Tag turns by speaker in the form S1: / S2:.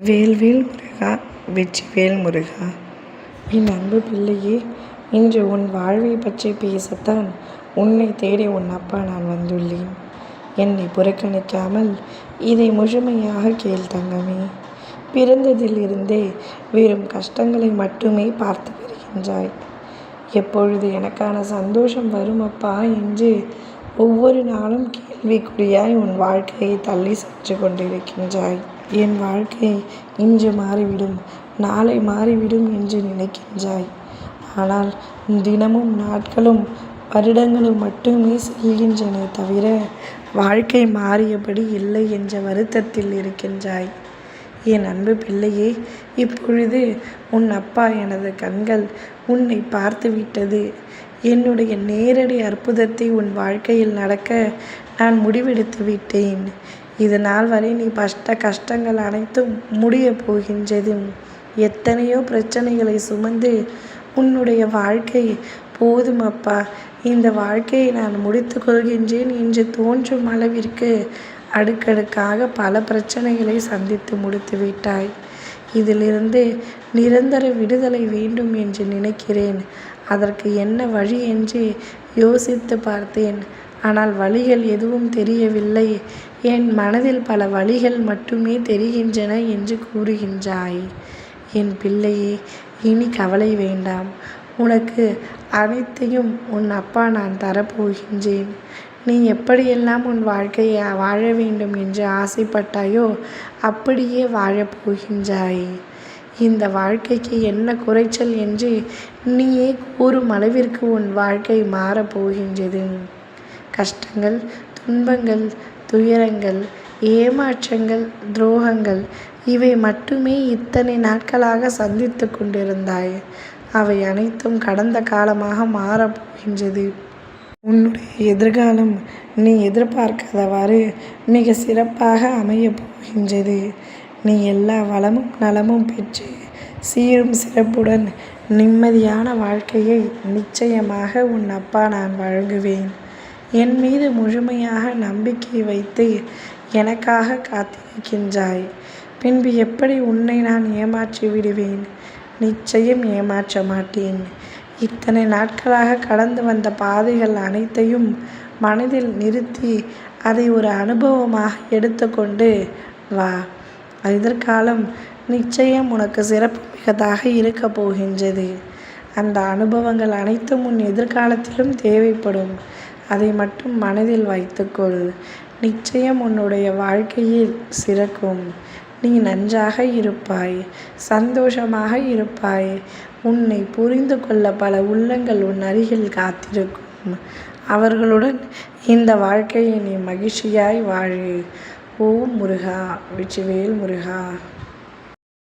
S1: வேல்வேல் முருகா வெற்றிவேல் முருகா. என் அன்பு பிள்ளையே இன்று உன் வாழ்வை பற்றி பேசத்தான் உன்னை தேடி உன் அப்பா நான் வந்துள்ளேன். என்னை புறக்கணிக்காமல் இதை முழுமையாக கேள் தங்கமே. பிறந்ததிலிருந்தே வெறும் கஷ்டங்களை மட்டுமே பார்த்து வருகின்றாய். எப்பொழுது எனக்கான சந்தோஷம் வரும் அப்பா என்று ஒவ்வொரு நாளும் கேள்விக்குறியாய் உன் வாழ்க்கையை தள்ளி சென்று கொண்டிருக்கின்றாய். என் வாழ்க்கை இன்று மாறிவிடும் நாளை மாறிவிடும் என்று நினைக்கின்றாய். ஆனால் தினமும் நாட்களும் வருடங்களும் மட்டுமே செல்கின்றன தவிர வாழ்க்கை மாறியபடி இல்லை என்ற வருத்தத்தில் இருக்கின்றாய். என் அன்பு பிள்ளையே இப்பொழுது உன் அப்பா எனது கண்கள் உன்னை பார்த்துவிட்டது. என்னுடைய நேரடி அற்புதத்தை உன் வாழ்க்கையில் நடக்க நான் முடிவெடுத்து விட்டேன். இது நாள் வரை நீ பஷ்ட கஷ்டங்கள் அனைத்தும் முடிய போகின்றது எத்தனையோ பிரச்சனைகளை சுமந்து உன்னுடைய வாழ்க்கை போதும் அப்பா. இந்த வாழ்க்கையை நான் முடித்து கொள்கின்றேன் என்று தோன்றும் அளவிற்கு அடுக்கடுக்காக பல பிரச்சனைகளை சந்தித்து முடித்து விட்டாய். இதிலிருந்து நிரந்தர விடுதலை வேண்டும் என்று நினைக்கிறேன். அதற்கு என்ன வழி என்று யோசித்து பார்த்தேன். ஆனால் வழிகள் எதுவும் தெரியவில்லை. என் மனதில் பல வழிகள் மட்டுமே தெரிகின்றன என்று கூறுகின்றாய். என் பிள்ளையே இனி கவலை வேண்டாம். உனக்கு அனைத்தையும் உன் அப்பா நான் தரப்போகின்றேன். நீ எப்படியெல்லாம் உன் வாழ்க்கையை வாழ வேண்டும் என்று ஆசைப்பட்டாயோ அப்படியே வாழப்போகின்றாய். இந்த வாழ்க்கைக்கு என்ன குறைச்சல் என்று நீயே கூறும் அளவிற்கு உன் வாழ்க்கை மாறப்போகின்றது. கஷ்டங்கள் துன்பங்கள் துயரங்கள் ஏமாற்றங்கள் துரோகங்கள் இவை மட்டுமே இத்தனை நாட்களாக சந்தித்து கொண்டிருந்தாய். அவை அனைத்தும் கடந்த காலமாக மாறப்போகின்றது உன்னுடைய எதிர்காலம் நீ எதிர்பார்க்காதவாறு மிக சிறப்பாக அமையப் போகின்றது. நீ எல்லா வளமும் நலமும் பெற்று சீரும் சிறப்புடன் நிம்மதியான வாழ்க்கையை நிச்சயமாக உன் அப்பா நான் வழங்குவேன். என் மீது முழுமையாக நம்பிக்கை வைத்து எனக்காக காத்திருக்கின்றாய். பின்பு எப்படி உன்னை நான் ஏமாற்றி விடுவேன்? நிச்சயம் ஏமாற்ற மாட்டேன். இத்தனை நாட்களாக கடந்து வந்த பாதைகள் அனைத்தையும் மனதில் நிறுத்தி அதை ஒரு அனுபவமாக எடுத்துக்கொண்டு வா. எதிர்காலம் நிச்சயம் உனக்கு சிறப்பு மிகதாக இருக்கப் போகின்றது. அந்த அனுபவங்கள் அனைத்தும் உன் எதிர்காலத்திலும் தேவைப்படும். அதை மட்டும் மனதில் வைத்துக்கொள். நிச்சயம் உன்னுடைய வாழ்க்கையில் சிறக்கும். நீ நன்றாக இருப்பாய் சந்தோஷமாக இருப்பாய். உன்னை புரிந்து கொள்ள பல உள்ளங்கள் உன் அருகில் காத்திருக்கும். அவர்களுடன் இந்த வாழ்க்கையை நீ மகிழ்ச்சியாய் வாழு. ஓம் முருகா வெற்றிவேல் முருகா.